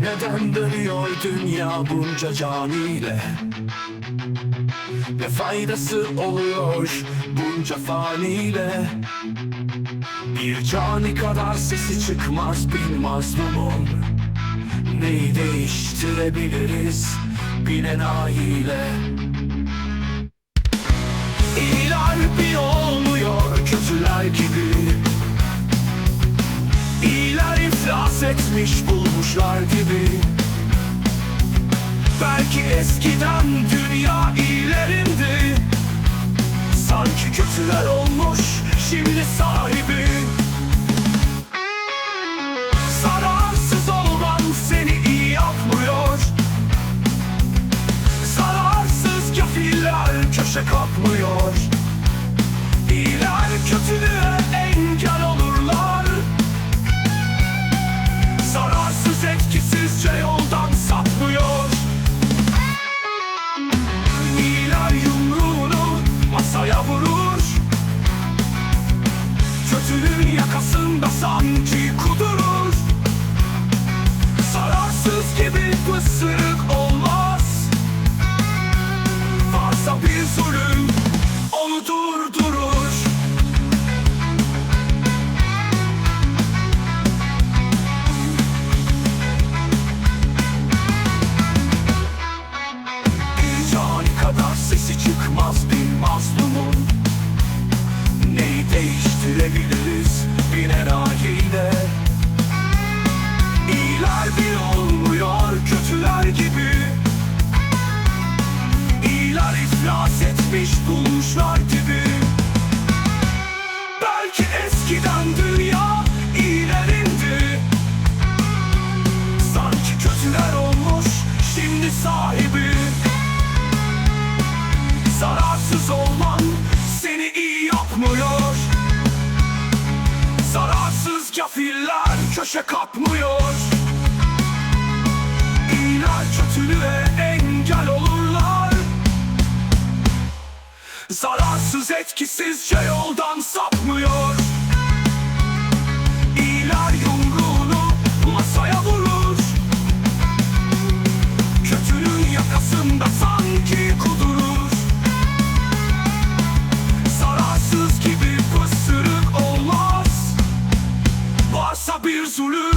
Neden dönüyor dünya bunca caniyle? Ne faydası oluyor bunca faniyle? Bir cani kadar sesi çıkmaz bir mazlumun. Neyi değiştirebiliriz bin enayiyle etmiş bulmuşlar gibi. Belki eskiden dünya iyilerindi. Sanki kötüler olmuş şimdi sahibi. Zararsız olman seni iyi yapmıyor. Zararsız kafirler köşe kapmıyor İyiler kötülüğe Kötülüğün yakasında sanki kudurur Zararsız gibi pısırık olmaz. Varsa bir zulüm onu durdurur. Bir cani kadar sesi çıkmaz bir mazlumun. Neyi değiştirebiliriz etmiş bulmuşlar gibi. Belki eskiden dünya iyilerindi Sanki kötüler olmuş şimdi sahibi. Zararsız olman seni iyi yapmıyor. Zararsız kafirler köşe kapmıyor Zararsız etkisizce yoldan sapmıyor. İyiler yumruğunu masaya vurur. Kötünün yakasında sanki kudurur. Zararsız gibi pısırık olmaz. Varsa bir zulüm